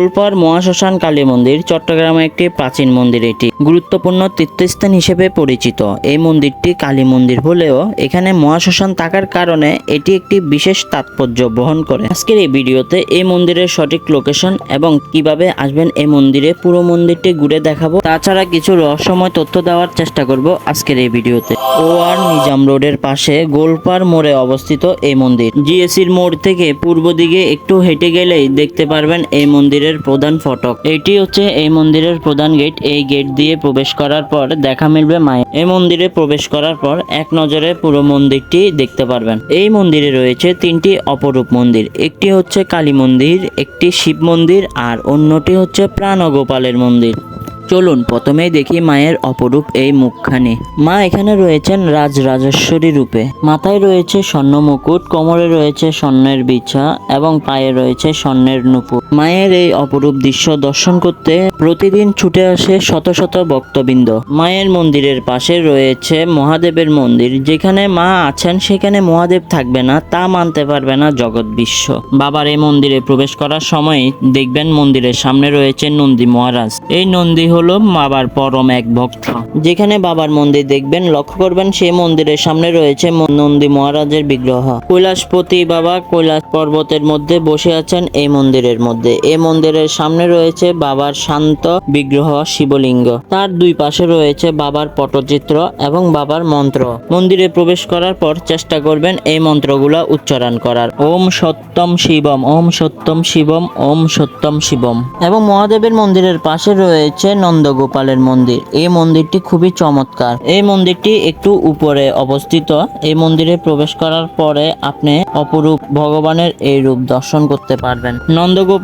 গোলপাড় মহাশ্মশান কালী মন্দির, চট্টগ্রামে একটি প্রাচীন মন্দির এটি। গুরুত্বপূর্ণ তীর্থস্থান হিসেবে পরিচিত। এই মন্দিরটি কালী মন্দির হলেও এখানে মহাশ্মশান থাকার কারণে এটি একটি বিশেষ তাৎপর্য বহন করে। আজকের এই ভিডিওতে এই মন্দিরের সঠিক লোকেশন এবং কীভাবে আসবেন এই মন্দিরে পুরো মন্দিরটি ঘুরে দেখাবো। তাছাড়া কিছু রহস্যময় তথ্য দেওয়ার চেষ্টা করব আজকের এই ভিডিওতে। ও আর নিজাম রোডের পাশে গোলপাড় মোড়ে অবস্থিত এই মন্দির। জিএসির মোড় থেকে পূর্ব দিকে একটু হেঁটে গেলেই দেখতে পারবেন এই মন্দিরের প্রধান ফটক। এটি হচ্ছে এই মন্দিরের প্রধান গেট। এই গেট দিয়ে প্রবেশ করার পর দেখা মিলবে মায়ের। এই মন্দিরে প্রবেশ করার পর এক নজরে পুরো মন্দিরটি দেখতে পারবেন। এই মন্দিরে রয়েছে তিনটি অপরূপ মন্দির। একটি হচ্ছে কালী মন্দির, একটি শিব মন্দির, আর অন্যটি হচ্ছে প্রাণগোপালের মন্দির। চলুন, প্রথমেই দেখি মায়ের অপরূপ এই মুখখানি। মা এখানে রয়েছেন রাজ রাজেশ্বরী রূপে। মাথায় রয়েছে স্বর্ণ মুকুট কোমরে রয়েছে স্বর্ণের বিছা, এবং পায়ে রয়েছে স্বর্ণের নুপুর। মায়ের এই অপরূপ দৃশ্য দর্শন করতে প্রতিদিন ছুটে আসে শত শত ভক্তবৃন্দ। মায়ের মন্দিরের পাশে রয়েছে মহাদেবের মন্দির। যেখানে মা আছেন, সেখানে মহাদেব থাকবে না, তা মানতে পারবে না জগৎ বিশ্ব। বাবার এই মন্দিরে প্রবেশ করার সময় দেখবেন মন্দিরের সামনে রয়েছে নন্দী মহারাজ। এই নন্দী হলো বাবার পরম এক ভক্ত। যেখানে বাবার মন্দির দেখবেন, লক্ষ্য করবেন সেই মন্দিরের সামনে রয়েছে নন্দী মহারাজের বিগ্রহ। কৈলাসপতি বাবা কৈলাস পর্বতের মধ্যে বসে আছেন এই মন্দিরের মধ্যে। এই মন্দিরের সামনে রয়েছে বাবার শান্ত বিগ্রহ শিবলিঙ্গ। তার দুই পাশে রয়েছে বাবার পটচিত্র এবং বাবার মন্ত্র। মন্দিরে প্রবেশ করার পর চেষ্টা করবেন এই মন্ত্রগুলা উচ্চারণ করার। ওম সত্যম শিবম, ওম সত্যম শিবম, ওম সত্যম শিবম। এবং মহাদেবের মন্দিরের পাশে রয়েছে নন্দগোপালের মন্দির। এই মন্দিরটি খুবই চমৎকার। এই মন্দিরটি একটু উপরে অবস্থিত। এই মন্দিরে প্রবেশ করার পরে আপনি অপরূপ ভগবানের এই রূপ দর্শন করতে পারবেন।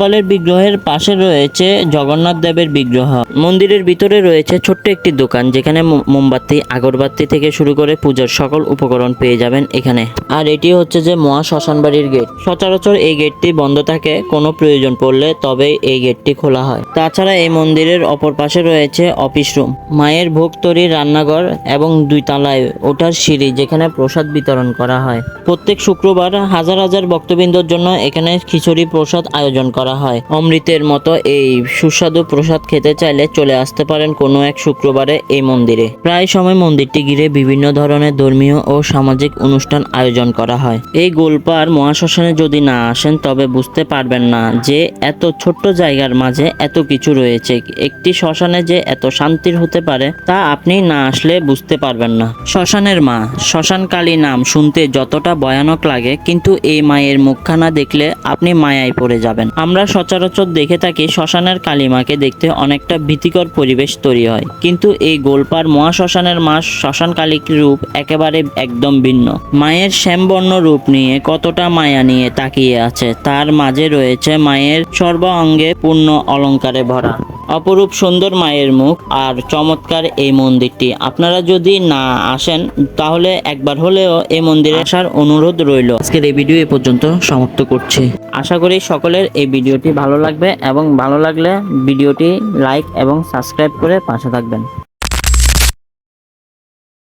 নন্দগোপালের বিগ্রহের পাশে রয়েছে জগন্নাথ দেবের বিগ্রহ। মন্দিরের ভিতরে রয়েছে ছোট্ট একটি দোকান, যেখানে মোমবাতি, আগরবাতি থেকে শুরু করে পূজার সকল উপকরণ পেয়ে যাবেন এখানে। আর এটি হচ্ছে যে মহা শ্মশান বাড়ির গেট। সচরাচর এই গেটটি বন্ধ থাকে, কোনো প্রয়োজন পড়লে তবেই এই গেটটি খোলা হয়। তাছাড়া এই মন্দিরের অপর পাশে রয়েছে অফিস রুম। মায়ের ভোগ তৈরি রান্নাঘর এবং দুই তলায় ওঠার সিঁড়ি, যেখানে প্রসাদ বিতরণ করা হয়। প্রত্যেক শুক্রবার হাজার হাজার ভক্তবৃন্দর জন্য এখানে খিচুড়ি প্রসাদ আয়োজন করা হয়। অমৃতের মতো এই সুস্বাদু প্রসাদ খেতে চাইলে চলে আসতে পারেন কোনো এক শুক্রবারে এই মন্দিরে। প্রায় সময় মন্দিরটি ঘিরে বিভিন্ন ধরনের ধর্মীয় ও সামাজিক অনুষ্ঠান আয়োজন করা হয়। এই গোলপাড় মহাশ্মশানে যদি না আসেন, তবে বুঝতে পারবেন না যে এত ছোট্ট জায়গার মাঝে এত কিছু রয়েছে। একটি শ্মশানে যে এত শান্তির হতে পারে, তা আপনি না আসলে বুঝতে পারবেন না। শ্মশানের মা শ্মশান কালী নাম শুনতে যতটা ভয়ানক লাগে, কিন্তু এই মায়ের মুখখানা দেখলে আপনি মায়ায় পড়ে যাবেন। আমরা সচরাচর দেখে থাকি শ্মশানের কালীমাকে দেখতে অনেকটা ভীতিকর পরিবেশ তৈরি হয়। কিন্তু এই গোলপাড় মহাশ্মশানের মা শ্মশান কালীর রূপ একেবারে একদম ভিন্ন। মায়ের শ্যামবর্ণ রূপ নিয়ে কতটা মায়া নিয়ে তাকিয়ে আছে, তার মাঝে রয়েছে মায়ের সর্ব অঙ্গে পূর্ণ অলঙ্কারে ভরা। অপরূপ সুন্দর মায়ের মুখ আর চমৎকার এই মন্দিরটি। আপনারা যদি না আসেন, তাহলে একবার হলেও এই মন্দিরে আসার অনুরোধ রইল। আজকের এই ভিডিও এ পর্যন্ত সমাপ্ত করছি। আশা করি সকলের এই ভিডিওটি ভালো লাগবে এবং ভালো লাগলে ভিডিওটি লাইক এবং সাবস্ক্রাইব করে পাশে থাকবেন।